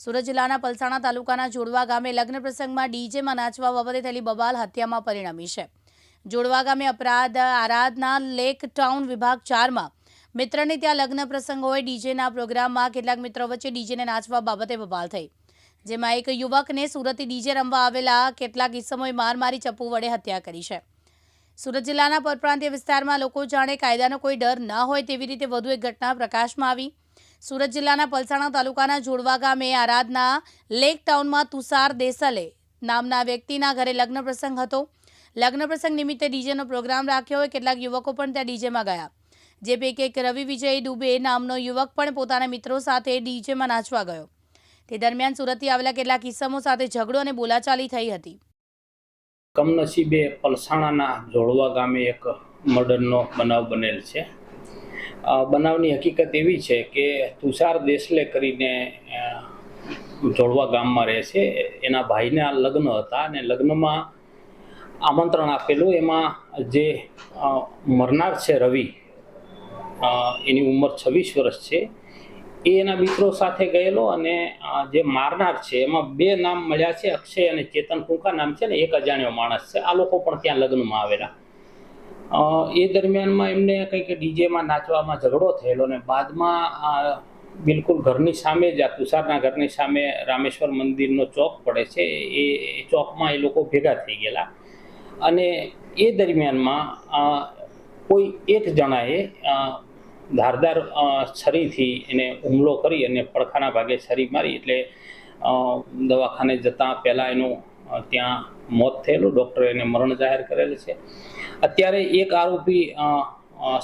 સુરત જિલ્લાના પલસાણા તાલુકાના જોડવા ગામે લગ્ન પ્રસંગમાં ડીજેમાં નાચવા બાબતે થયેલી બબાલ હત્યામાં પરિણમી છે. જોડવા ગામે અપરાધ, આરાધના, લેક ટાઉન વિભાગ ચારમાં મિત્રને ત્યાં લગ્ન પ્રસંગ હોય ડીજેના પ્રોગ્રામમાં કેટલાક મિત્રો વચ્ચે ડીજેને નાચવા બાબતે બબાલ થઈ. જેમાં એક યુવકને સુરતથી ડીજે રમવા આવેલા કેટલાક ઇસમોએ માર મારી ચપ્પુ વડે હત્યા કરી છે. સુરત જિલ્લાના પરપ્રાંતીય વિસ્તારમાં લોકો જાણે કાયદાનો કોઈ ડર ન હોય તેવી રીતે વધુ એક ઘટના પ્રકાશમાં આવી. સુરત જિલ્લાના પલસાણા તાલુકાના જોડવા ગામે આરાધના લેક ટાઉનમાં તુષાર દેસલે નામના વ્યક્તિના ઘરે લગ્ન પ્રસંગ હતો. લગ્ન પ્રસંગ નિમિત્તે ડીજેનો પ્રોગ્રામ રાખ્યો હોય કેટલાક યુવકો પણ ત્યાં ડીજેમાં ગયા. જે પૈકી એક રવિ વિજય દુબે નામનો યુવક પણ પોતાના મિત્રો સાથે ડીજેમાં નાચવા ગયો. તે દરમિયાન સુરતથી આવેલા કેટલાક કિસ્સામો સાથે ઝઘડો અને બોલાચાલી થઈ હતી. કમનસીબે પલસાણાના જોડવા ગામે એક મર્ડરનો બનાવ બનેલ છે. બનાવની હકીકત એવી છે કે તુષાર દેસલે કરીને જોડવા ગામમાં રહે છે. એના ભાઈને આ લગ્ન હતા અને લગ્નમાં આમંત્રણ આપેલું. એમાં જે મરનાર છે રવિ એની ઉંમર છવ્વીસ વર્ષ છે. એ એના મિત્રો સાથે ગયેલો અને જે મારનાર છે, એમાં બે નામ મળ્યા છે, અક્ષય અને ચેતન ફૂંકા નામ છે ને, એક અજાણ્યો માણસ છે. આ લોકો પણ ત્યાં લગ્નમાં આવેલા. એ દરમિયાનમાં એમને કંઈક ડીજેમાં નાચવામાં ઝઘડો થયેલો ને બાદમાં બિલકુલ ઘરની સામે જ આ તુષારના ઘરની સામે રામેશ્વર મંદિરનો ચોક પડે છે. એ ચોકમાં એ લોકો ભેગા થઈ ગયેલા. અને એ દરમિયાનમાં કોઈ એક જણાએ ધારદાર છરીથી એને હુમલો કરી અને પડખાના ભાગે છરી મારી એટલે દવાખાને જતાં પહેલાં એનું ત્યાં મોત થયેલું ડૉક્ટરે એને મરણ જાહેર કરેલ છે. અત્યારે એક આરોપી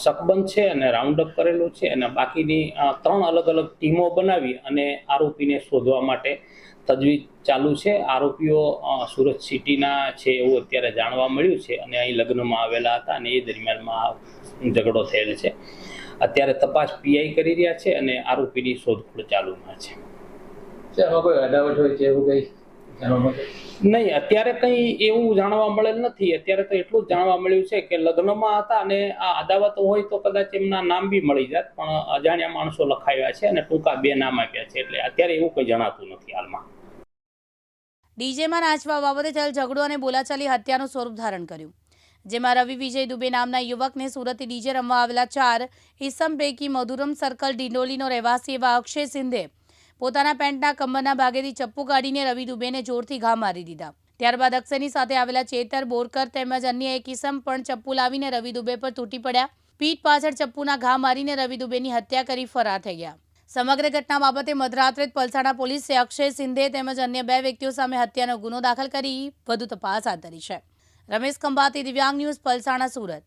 શકબંધ છે અને રાઉન્ડ અપ કરેલો છે અને બાકીની ત્રણ અલગ અલગ ટીમો બનાવી અને આરોપીને શોધવા માટે તજવીજ ચાલુ છે. આરોપીઓ સુરત સિટીના છે એવું અત્યારે જાણવા મળ્યું છે અને અહીં લગ્નમાં આવેલા હતા અને એ દરમિયાનમાં ઝઘડો થયેલ છે. અત્યારે તપાસ પીઆઈ કરી રહ્યા છે અને આરોપીની શોધખોળ ચાલુમાં છે. આમાં કોઈ અડાવટ હોય છે એવું કઈ? નહીં, અત્યારે કંઈ એવું જાણવા મળેલ નથી. અત્યારે તો એટલું જ જાણવા મળ્યું છે કે લગ્નમાં હતા અને આ અદાવત હોય તો કદાચ એમના નામ બી મળી જાત, પણ અજાણ્યા માણસો લખાવ્યા છે અને ટૂંકા બે નામ આપ્યા છે. એટલે અત્યારે એવું કંઈ જણાતું નથી હાલમાં. ડીજેમાં નાચવા બાબતે થયેલ ઝઘડો અને બોલાચાલી હત્યાનું સ્વરૂપ ધારણ કર્યું. જેમાં રવિ વિજય દુબે નામના યુવકને સુરતથી ડીજે રમવા આવેલા ચાર ઇસમ પૈકી મધુરમ સર્કલ ડિંડોલીનો રહેવાસી એવા અક્ષય સિંધે પોતાના પેન્ટના કમરના ભાગેથી ચપ્પુ કાઢીને રવિ દુબેને જોરથી ઘા મારી દીધા. ત્યારબાદ અક્ષયની સાથે આવેલા ચેતર, બોરકર તેમજ અન્ય એક ઈસમ પણ ચપ્પુ લાવીને રવિ દુબે પર તૂટી પડ્યા. પીઠ પાછળ ચપ્પુના ઘા મારીને રવિ દુબેની હત્યા કરી ફરાર થઈ ગયા. સમગ્ર ઘટના બાબતે મધરાત્રે પલસાણા પોલીસે અક્ષય સિંધે તેમજ અન્ય બે વ્યક્તિઓ સામે હત્યાનો ગુનો દાખલ કરી, વધુ તપાસ હાથ ધરી છે. રમેશ ખંભાતી, દિવ્યાંગ ન્યૂઝ, પલસાણા, સુરત.